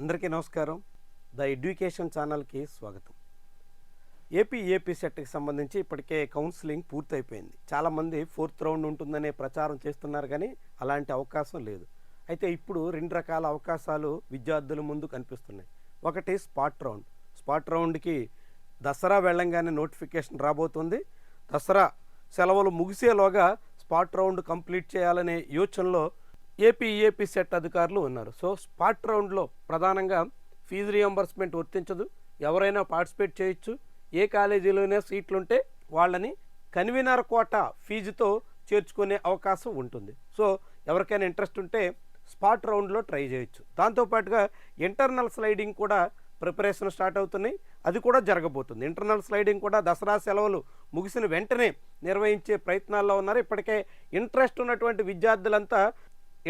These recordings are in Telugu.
అందరికీ నమస్కారం. ద ఎడ్యుకేషన్ ఛానల్కి స్వాగతం. ఏపీ ఏపీ సెట్కి సంబంధించి ఇప్పటికే కౌన్సిలింగ్ పూర్తయిపోయింది. చాలామంది ఫోర్త్ రౌండ్ ఉంటుందనే ప్రచారం చేస్తున్నారు కానీ అలాంటి అవకాశం లేదు. అయితే ఇప్పుడు రెండు రకాల అవకాశాలు విద్యార్థుల ముందు కనిపిస్తున్నాయి. ఒకటి స్పాట్ రౌండ్. స్పాట్ రౌండ్కి దసరా వెళ్ళంగానే నోటిఫికేషన్ రాబోతుంది. దసరా సెలవులు ముగిసేలోగా స్పాట్ రౌండ్ కంప్లీట్ చేయాలనే యోచనలో ఏపీ ఏపీ సెట్ అధికారులు ఉన్నారు. సో స్పాట్ రౌండ్లో ప్రధానంగా ఫీజు రియంబర్స్మెంట్ వర్తించదు ఎవరైనా పార్టిసిపేట్ చేయొచ్చు. ఏ కాలేజీలోనే సీట్లుంటే వాళ్ళని కన్వీనర్ కోట ఫీజుతో చేర్చుకునే అవకాశం ఉంటుంది. సో ఎవరికైనా ఇంట్రెస్ట్ ఉంటే స్పాట్ రౌండ్లో ట్రై చేయొచ్చు. దాంతోపాటుగా ఇంటర్నల్ స్లైడింగ్ కూడా ప్రిపరేషన్ స్టార్ట్ అవుతున్నాయి. అది కూడా జరగబోతుంది. ఇంటర్నల్ స్లైడింగ్ కూడా దసరా సెలవులు ముగిసిన వెంటనే నిర్వహించే ప్రయత్నాల్లో ఉన్నారు. ఇప్పటికే ఇంట్రెస్ట్ ఉన్నటువంటి విద్యార్థులంతా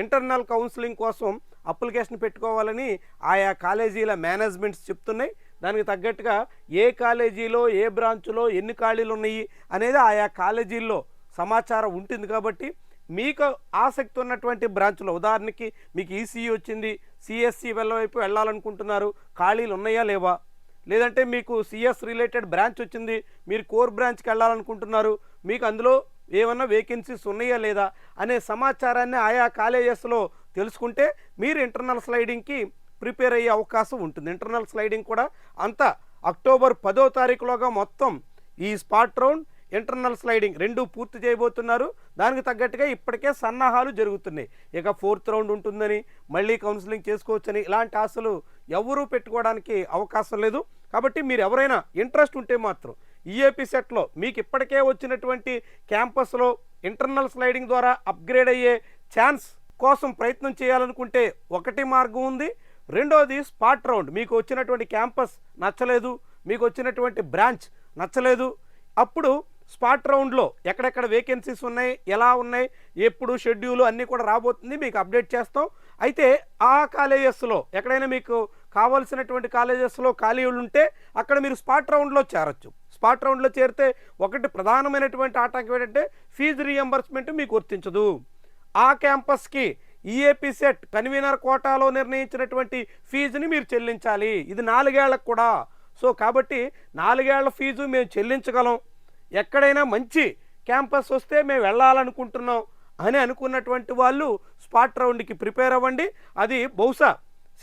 ఇంటర్నల్ కౌన్సిలింగ్ కోసం అప్లికేషన్ పెట్టుకోవాలని ఆయా కాలేజీల మేనేజ్మెంట్స్ చెప్తున్నాయి. దానికి తగ్గట్టుగా ఏ కాలేజీలో ఏ బ్రాంచ్లో ఎన్ని ఖాళీలు ఉన్నాయి అనేది ఆయా కాలేజీల్లో సమాచారం ఉంటుంది కాబట్టి మీకు ఆసక్తి ఉన్నటువంటి బ్రాంచ్లో ఉదాహరణకి మీకు ఈసీఈ వచ్చింది సిఎస్సి వెళ్ళవైపు వెళ్ళాలనుకుంటున్నారు ఖాళీలు ఉన్నాయా లేవా? లేదంటే మీకు సిఎస్ రిలేటెడ్ బ్రాంచ్ వచ్చింది మీరు కోర్ బ్రాంచ్కి వెళ్ళాలనుకుంటున్నారు మీకు అందులో ఏమన్నా వేకెన్సీస్ ఉన్నాయా లేదా అనే సమాచారాన్ని ఆయా కాలేజెస్లో తెలుసుకుంటే మీరు ఇంటర్నల్ స్లైడింగ్కి ప్రిపేర్ అయ్యే అవకాశం ఉంటుంది. ఇంటర్నల్ స్లైడింగ్ కూడా అంతా అక్టోబర్ పదో తారీఖులోగా మొత్తం ఈ స్పాట్ రౌండ్ ఇంటర్నల్ స్లైడింగ్ రెండు పూర్తి చేయబోతున్నారు. దానికి తగ్గట్టుగా ఇప్పటికే సన్నాహాలు జరుగుతున్నాయి. ఇక ఫోర్త్ రౌండ్ ఉంటుందని మళ్ళీ కౌన్సిలింగ్ చేసుకోవచ్చని ఇలాంటి ఆశలు ఎవరూ పెట్టుకోవడానికి అవకాశం లేదు. కాబట్టి మీరు ఎవరైనా ఇంట్రెస్ట్ ఉంటే మాత్రం ఈఏపీ సెట్లో మీకు ఇప్పటికే వచ్చినటువంటి క్యాంపస్లో ఇంటర్నల్ స్లైడింగ్ ద్వారా అప్గ్రేడ్ అయ్యే ఛాన్స్ కోసం ప్రయత్నం చేయాలనుకుంటే ఒకటి మార్గం ఉంది. రెండోది స్పాట్ రౌండ్. మీకు వచ్చినటువంటి క్యాంపస్ నచ్చలేదు మీకు వచ్చినటువంటి బ్రాంచ్ నచ్చలేదు. అప్పుడు స్పాట్ రౌండ్లో ఎక్కడెక్కడ వేకెన్సీస్ ఉన్నాయి ఎలా ఉన్నాయి ఎప్పుడు షెడ్యూల్ అన్నీ కూడా రాబోతుంది మీకు అప్డేట్ చేస్తాం. అయితే ఆ కాలేజెస్లో ఎక్కడైనా మీకు కావాల్సినటువంటి కాలేజెస్లో ఖాళీలు ఉంటే అక్కడ మీరు స్పాట్ రౌండ్లో చేరొచ్చు. స్పాట్ రౌండ్లో చేరితే ఒకటి ప్రధానమైనటువంటి ఆటంకం ఏంటంటే ఫీజు రీఎంబర్స్మెంట్ మీకు వర్తించదు. ఆ క్యాంపస్కి ఈఏపీ సెట్ కన్వీనర్ కోటాలో నిర్ణయించినటువంటి ఫీజుని మీరు చెల్లించాలి. ఇది నాలుగేళ్ళకు కూడా. సో కాబట్టి నాలుగేళ్ళ ఫీజు మేము చెల్లించగలం. ఎక్కడైనా మంచి క్యాంపస్ వస్తే మేము వెళ్ళాలనుకుంటున్నాం అని అనుకున్నటువంటి వాళ్ళు స్పాట్ రౌండ్కి ప్రిపేర్ అవ్వండి. అది బహుశా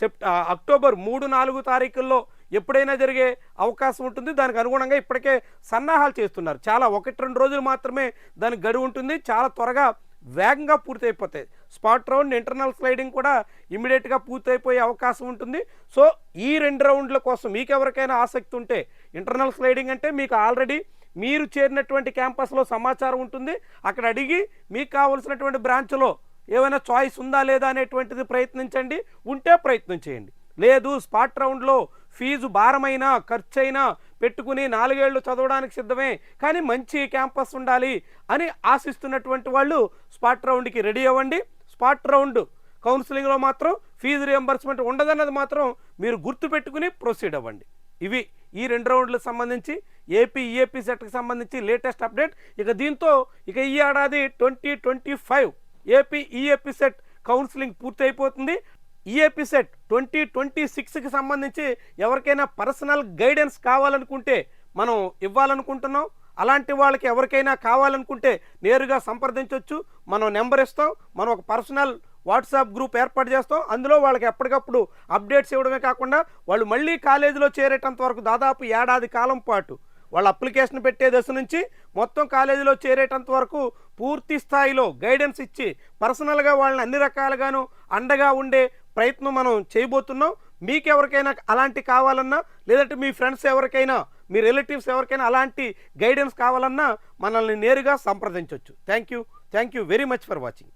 సెప్ట అక్టోబర్ మూడు నాలుగు తారీఖుల్లో ఎప్పుడైనా జరిగే అవకాశం ఉంటుంది. దానికి అనుగుణంగా ఇప్పటికే సన్నాహాలు చేస్తున్నారు. చాలా ఒకటి రెండు రోజులు మాత్రమే దానికి గడువు ఉంటుంది. చాలా త్వరగా వేగంగా పూర్తయిపోతాయి. స్పాట్ రౌండ్ ఇంటర్నల్ స్లైడింగ్ కూడా ఇమీడియట్గా పూర్తయిపోయే అవకాశం ఉంటుంది. సో ఈ రెండు రౌండ్ల కోసం మీకు ఎవరికైనా ఆసక్తి ఉంటే ఇంటర్నల్ స్లైడింగ్ అంటే మీకు ఆల్రెడీ మీరు చేరినటువంటి క్యాంపస్లో సమాచారం ఉంటుంది. అక్కడ అడిగి మీకు కావలసినటువంటి బ్రాంచ్లో ఏమైనా చాయిస్ ఉందా లేదా అనేటువంటిది ప్రయత్నించండి. ఉంటే ప్రయత్నం చేయండి. లేదు స్పాట్ రౌండ్లో ఫీజు భారమైనా ఖర్చైనా పెట్టుకుని నాలుగేళ్ళు చదవడానికి సిద్ధమే. కానీ మంచి క్యాంపస్ ఉండాలి అని ఆశిస్తున్నటువంటి వాళ్ళు స్పాట్ రౌండ్కి రెడీ అవ్వండి. స్పాట్ రౌండ్ కౌన్సిలింగ్లో మాత్రం ఫీజు రియంబర్స్మెంట్ ఉండదన్నది మాత్రం మీరు గుర్తుపెట్టుకుని ప్రొసీడ్ అవ్వండి. ఇవి ఈ రెండు రౌండ్లకు సంబంధించి ఏపీ ఈఏపీ సెట్కి సంబంధించి లేటెస్ట్ అప్డేట్. ఇక దీంతో ఇక ఈ ఏడాది twenty twenty five AP EAP CET counselling పూర్తి అయిపోతుంది ఈఏపీ సెట్ ట్వంటీ ట్వంటీ సిక్స్కి సంబంధించి ఎవరికైనా పర్సనల్ గైడెన్స్ కావాలనుకుంటే మనం ఇవ్వాలనుకుంటున్నాం. అలాంటి వాళ్ళకి ఎవరికైనా కావాలనుకుంటే నేరుగా సంప్రదించవచ్చు మనం నెంబర్ ఇస్తాం. మనం ఒక పర్సనల్ వాట్సాప్ గ్రూప్ ఏర్పాటు చేస్తాం. అందులో వాళ్ళకి ఎప్పటికప్పుడు అప్డేట్స్ ఇవ్వడమే కాకుండా వాళ్ళు మళ్ళీ కాలేజీలో చేరేటంత వరకు దాదాపు ఏడాది కాలం పాటు వాళ్ళ అప్లికేషన్ పెట్టే దశ నుంచి మొత్తం కాలేజీలో చేరేటంత వరకు పూర్తి స్థాయిలో గైడెన్స్ ఇచ్చి పర్సనల్గా వాళ్ళని అన్ని రకాలుగాను అండగా ఉండే ప్రయత్నం మనం చేయబోతున్నాం. మీకు ఎవరికైనా అలాంటి కావాలన్నా లేదంటే మీ ఫ్రెండ్స్ ఎవరికైనా మీ రిలేటివ్స్ ఎవరికైనా అలాంటి గైడెన్స్ కావాలన్నా మనల్ని నేరుగా సంప్రదించవచ్చు thank you. Thank you very much for watching.